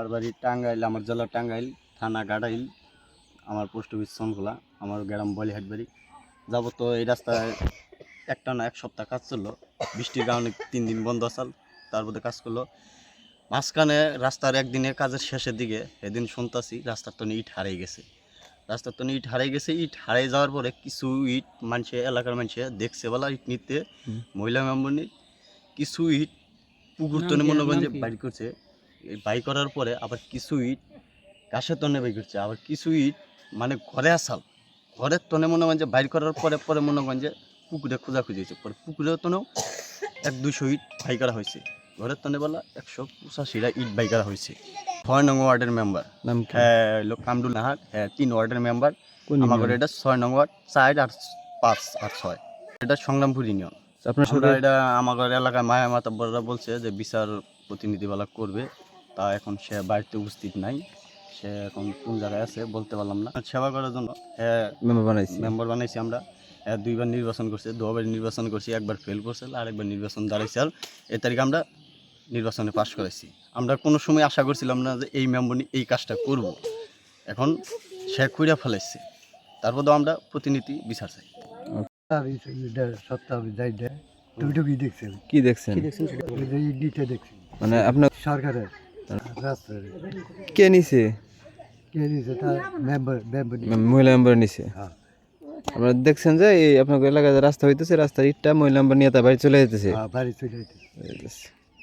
আমার বাড়ি টাঙ্গাইল আমার জেলা টাঙ্গাইল থানা গাড়াইল আমার পোস্ট অফিস সনখোলা আমার গ্রাম বলিহাট বাড়ি। যাব তো এই রাস্তায় একটা না এক সপ্তাহ কাজ চলল বৃষ্টির কারণে তিন দিন বন্ধ আসাল তারপরে কাজ করল। মাঝখানে রাস্তার একদিনের কাজের শেষের দিকে এদিন শুনতাছি রাস্তার তো ইট হারিয়ে গেছে। রাস্তার তো ইট হারিয়ে গেছে ইট হারিয়ে যাওয়ার পরে কিছু ইট মানুষে এলাকার মানুষে দেখছে বলা ইট নিতে মহিলা মেম্বার কিছু ইট পুকুর তনে মনে করেন যে বাইর করছে। বাই করার পরে আবার কিছু ইট গাছের তনে বাই করছে। আবার কিছু ইট মানে ঘরে আসাল। ঘরের তনে মনে করেন যে বাইর করার পরে পরে মনে করেন যে পুকুরে খোঁজাখুঁজি হয়েছে। পরে পুকুরের তনেও এক দুশো ইট বাই করা হয়েছে। ঘরের তনে বলা একশো পঁচাশিটা ইট বাই করা হয়েছে। ছয় নং ওয়ার্ডের মেম্বার। নাম হ্যাঁ কামরুল নাহার। হ্যাঁ তিন ওয়ার্ডের মেম্বার। কোন আমাদের এটা ছয় নং ওয়ার্ড চার আর পাঁচ আর ছয়। এটা সংগ্রামপুর ইউনিয়ন। আপনার আমরা এটা আমাদের এলাকায় মায়া মাতাব্বররা বলছে যে বিচার প্রতিনিধিবেলা করবে। এখন সে বাড়িতে উপস্থিত নাই। সে এখন কোন জায়গায় আছে বলতে পারলাম না। সেবা করার জন্য মেম্বার বানাইছি। মেম্বার বানাইছি আমরা। দুইবার নির্বাচন করছে দুবার নির্বাচন করছি একবার ফেল করছে আর একবার নির্বাচন দাঁড়াইছে। আর এ তারিখে আমরা নির্বাচনে পাশ করেছি আমরা কোনো সময় আশা করছিলাম না যে এই মেম্বার এই কাজটা করব। এখন সে কইরা ফেলাইছে। তারপরেও আমরা প্রতিনিধি বিচার চাই। কি দেখছেন? ওই যে ইডিটা দেখছি মানে আপনার সরকারের। কে নিছে? মহিলা মেম্বার নিছে। হ্যাঁ। আপনারা দেখছেন যে এই আপনার এলাকায় যে রাস্তা হইতেছে রাস্তার ইটটা মহিলা মেম্বার নিয়ে তার বাড়ি চলে যেতেছে যেতে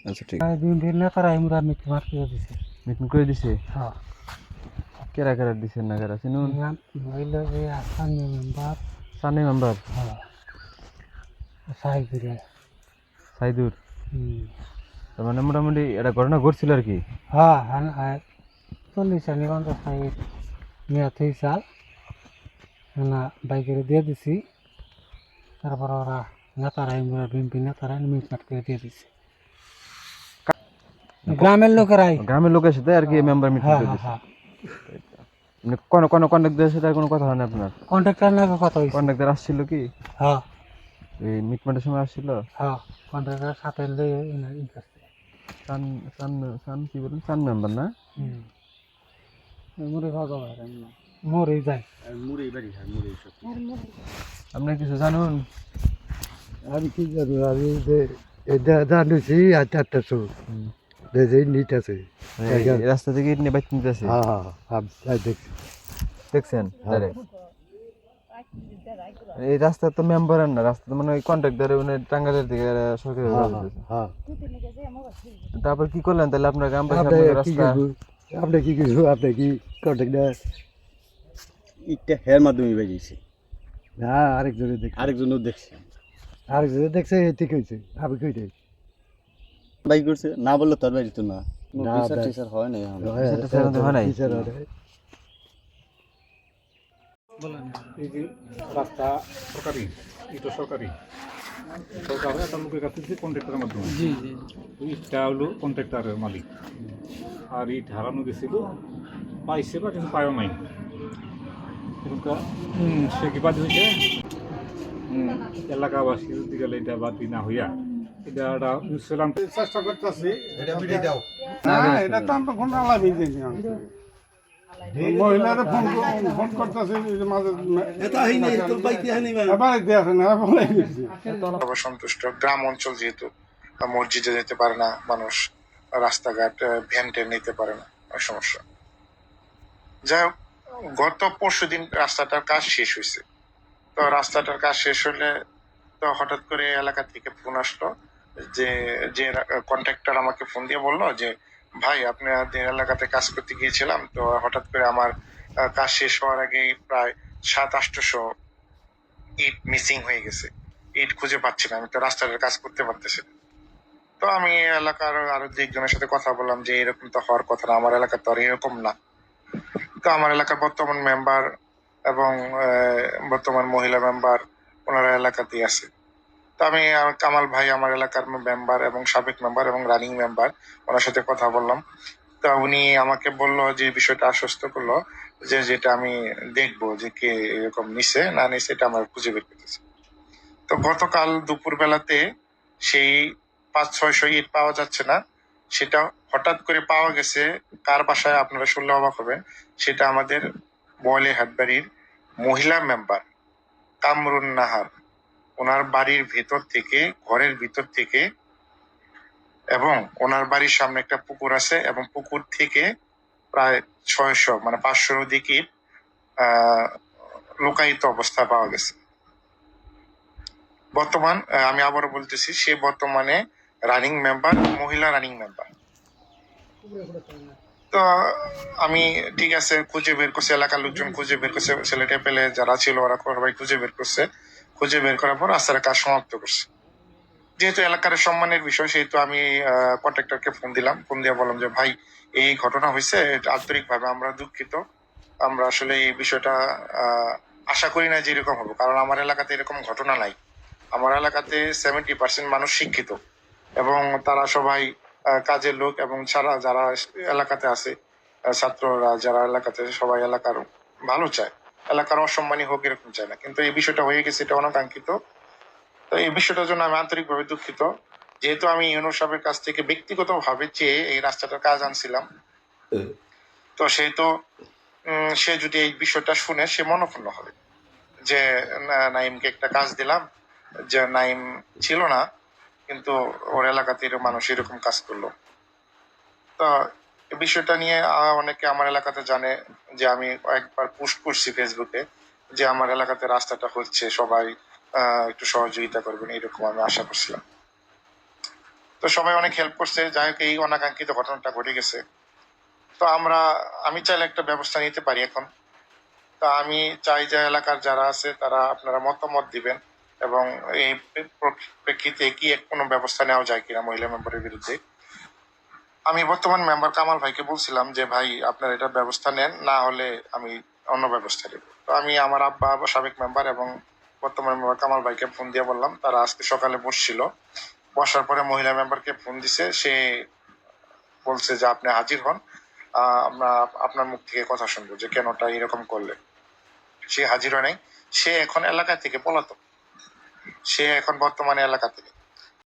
আচ্ছা ঠিক। দিন দিন না তারা আমরা মিট করে দিছে। মিটিং করে দিছে? হ্যাঁ। কেরা কেরা দিছে না কেরা? চিনুন। সানি মেম্বার হ্যাঁ। সাইদুর। তার মানে মোটামুটি একটা ঘটনা ঘটছিল আর কি? হ্যাঁ হ্যাঁ চল্লিশ আনি পঞ্চাশ সাহেব মেয়া তেইশ সাল না বাইকের দিয়ে দিছি। তারপর ওরা নেতারা বিএনপি নেতারা মিট মাট করে দিয়ে দিছে। গ্রামের লোকেরাই। গ্রামের লোকের সাথে আর কি মেম্বার মিটিং হ্যাঁ করে হ্যাঁ দিছে। হ্যাঁ। মানে কোন কোন কন্ট্রাক্টরের সাথে আর কোনো কথা হয় না আপনার? কন্ট্রাক্টর নাকি কথা হয়েছে কন্ট্রাক্টর আসছিল কি? হ্যাঁ। এই মিটমাটের সময় আসছিল? হ্যাঁ সাথে লয়ে এনে ই করছে সান সান সান কি বলেন? সান মেম্বার না? মুড়ি খাওয়া মরে যায়। মুড়ি বাড়ি হ্যাঁ মুড়ি সব আপনি কিছু জানুন? আমি কি জানো আমি যে এটা জানুছি আর চারটা শো যে নিট আছে। এই রাস্তা থেকে ইট নিয়ে বাইক নিতেছে হ্যাঁ হ্যাঁ দেখছি। দেখছেন? হ্যাঁ। এই রাস্তা তো মেম্বার না রাস্তা তো মানে ওই কন্ট্রাক্টর মানে টাঙ্গালের দিকে সরকারি হ্যাঁ হ্যাঁ তারপর কি করলেন তাহলে আপনার গ্রাম রাস্তা? আপনি কি করব আপনি কি কন্ট্রাক্টর ইটটা হের মাধ্যমে না আরেকজনে দেখছি। আরেকজনও দেখছে। আরেকজনে দেখছে এতে কইছে আমি কইটাই বাই করছে না বললে তোর বাড়ি তো না। না, হয় না হয় নাই। এই যে রাস্তা সরকারি এটা সরকারি সরকার একটা লোকের কাছে দিচ্ছে কন্ট্রাক্টরের মাধ্যমে। জি জি। ইটটা হলো কন্ট্রাক্টরের মালিক। আর ইট হারানো গেছিল পাইছে বা কিন্তু পায়ও নাই। এরকম সে কি বাদ হয়েছে? এলাকাবাসীর দিকে এটা বাদ না হইয়া এটা একটা চেষ্টা করতেছি। না এটা তো আমরা আলাপই দিয়েছি মহিলারা ফোন ফোন করতেছে মাঝে এবার দিয়ে আসে না বলে সবাই সন্তুষ্ট। গ্রাম অঞ্চল যেহেতু মসজিদে যেতে পারে না মানুষ রাস্তাঘাট আহ, ভ্যান ট্যান নিতে পারে না সমস্যা। যাই হোক গত পরশু দিন রাস্তাটার কাজ শেষ হয়েছে তো রাস্তাটার কাজ শেষ হলে তো হঠাৎ করে এলাকা থেকে ফোন আসলো যে যে কন্ট্রাক্টর আমাকে ফোন দিয়ে বলল যে ভাই আপনাদের এলাকাতে কাজ করতে গিয়েছিলাম, তো হঠাৎ করে আমার কাজ শেষ হওয়ার আগেই প্রায় সাত আটশোশো ইট মিসিং হয়ে গেছে। ইট খুঁজে পাচ্ছি না, আমি তো রাস্তাটার কাজ করতে পারতেছি। তো আমি এলাকার আরও একজনের সাথে কথা বললাম যে এরকম তো হওয়ার কথা না, আমার এলাকা তো আর এরকম না। তো আমার এলাকার বর্তমান মেম্বার এবং বর্তমান মহিলা মেম্বার ওনারা এলাকাতেই আছে। তো আমি কামাল ভাই আমার এলাকার মেম্বার এবং সাবেক মেম্বার এবং রানিং মেম্বার ওনার সাথে কথা বললাম। তা উনি আমাকে বলল যে বিষয়টা আশ্বস্ত করল যে যেটা আমি দেখব যে কে এরকম নিছে, না নিছে এটা আমার খুঁজে বের করতেছে। তো গতকাল দুপুর বেলাতে সেই পাঁচ, ছয়শো ইট পাওয়া যাচ্ছে না, সেটা হঠাৎ করে পাওয়া গেছে। কার বাসায় আপনারা শুনলে অবাক হবেন, সেটা আমাদের বয়লে হাটবাড়ির মহিলা মেম্বার কামরুন নাহার। ওনার বাড়ির ভেতর থেকে, ঘরের ভিতর থেকে এবং ওনার বাড়ির সামনে একটা পুকুর আছে এবং পুকুর থেকে প্রায় ছয়শো মানে পাঁচশোর দিকে লোকায়িত অবস্থায় পাওয়া গেছে। বর্তমান আমি আবারও বলতেছি, সে বর্তমানে রানিং মেম্বার মহিলা রানিং মেম্বার তো আমি, ঠিক আছে, খুঁজে বের করছে, এলাকার লোকজন খুঁজে বের করছে ছেলেটা পেলে যারা ছিল ওরা খুঁজে বের করছে। খুঁজে বের করার পর রাস্তার কাজ সমাপ্ত করছে। যেহেতু এলাকার সম্মানের বিষয়, সেহেতু আমি কন্ট্রাক্টরকে ফোন দিলাম। ফোন দিয়ে বললাম যে, ভাই, এই ঘটনা হয়েছে আন্তরিকভাবে আমরা দুঃখিত। আমরা আসলে এই বিষয়টা আশা করি না যে এরকম হবে। কারণ আমার এলাকাতে এরকম ঘটনা নাই। আমার এলাকাতে সেভেন্টি পার্সেন্ট মানুষ শিক্ষিত এবং তারা সবাই কাজের লোক এবং ছাড়া যারা এলাকাতে আছে ছাত্ররা যারা এলাকাতে সবাই এলাকার ভালো চায়। এলাকার অসম্মানী হোক এরকম চায় না। কিন্তু এই বিষয়টা হয়ে গেছে এটা অনাকাঙ্ক্ষিত। তো এই বিষয়টার জন্য আমি আন্তরিকভাবে দুঃখিত। যেহেতু আমি ইউনো সাহেবের কাছ থেকে ব্যক্তিগত ভাবে চেয়ে এই রাস্তাটার কাজ আনছিলাম। তো সেই তো সে যদি এই বিষয়টা শুনে সে মনক্ষুণ্ণ হবে। যে নাইমকে একটা কাজ দিলাম যে নাইম ছিল না কিন্তু ওর এলাকাতে মানুষ এরকম কাজ করল। তো বিষয়টা নিয়ে অনেকে আমার এলাকাতে জানে যে আমি একবার পোস্ট করছি ফেসবুকে যে আমার এলাকাতে রাস্তাটা হচ্ছে, সবাই একটু সহযোগিতা করবেন, এরকম আমি আশা করছিলাম। তো সবাই অনেক হেল্প করছে, যাই হোক এই অনাকাঙ্ক্ষিত ঘটনাটা ঘটে গেছে। তো আমরা, আমি চাইলে একটা ব্যবস্থা নিতে পারি এখন। তো আমি চাই যে এলাকার যারা আছে, তারা আপনারা মতামত দিবেন এবং এই প্রেক্ষিতে কি কোনো ব্যবস্থা নেওয়া যায় কিনা মহিলা মেম্বারের বিরুদ্ধে। আমি বর্তমান মেম্বার কামাল ভাইকে বলছিলাম যে, ভাই, আপনার এটা ব্যবস্থা নেন, না হলে আমি অন্য ব্যবস্থা নেব। তো আমি আমার আব্বা সাবেক মেম্বার এবং বর্তমান মেম্বার কামাল ভাইকে ফোন দিয়ে বললাম, তারা আজকে সকালে বসছিল। বসার পরে মহিলা মেম্বারকে ফোন দিছে, সে বলছে যে, আপনি হাজির হন আমরা আপনার মুখ থেকে কথা শুনব যে, কেনটা এরকম করলে। সে হাজির হয় নাই। সে এখন এলাকা থেকে পলাতক। সে এখন বর্তমানে এলাকা থেকে।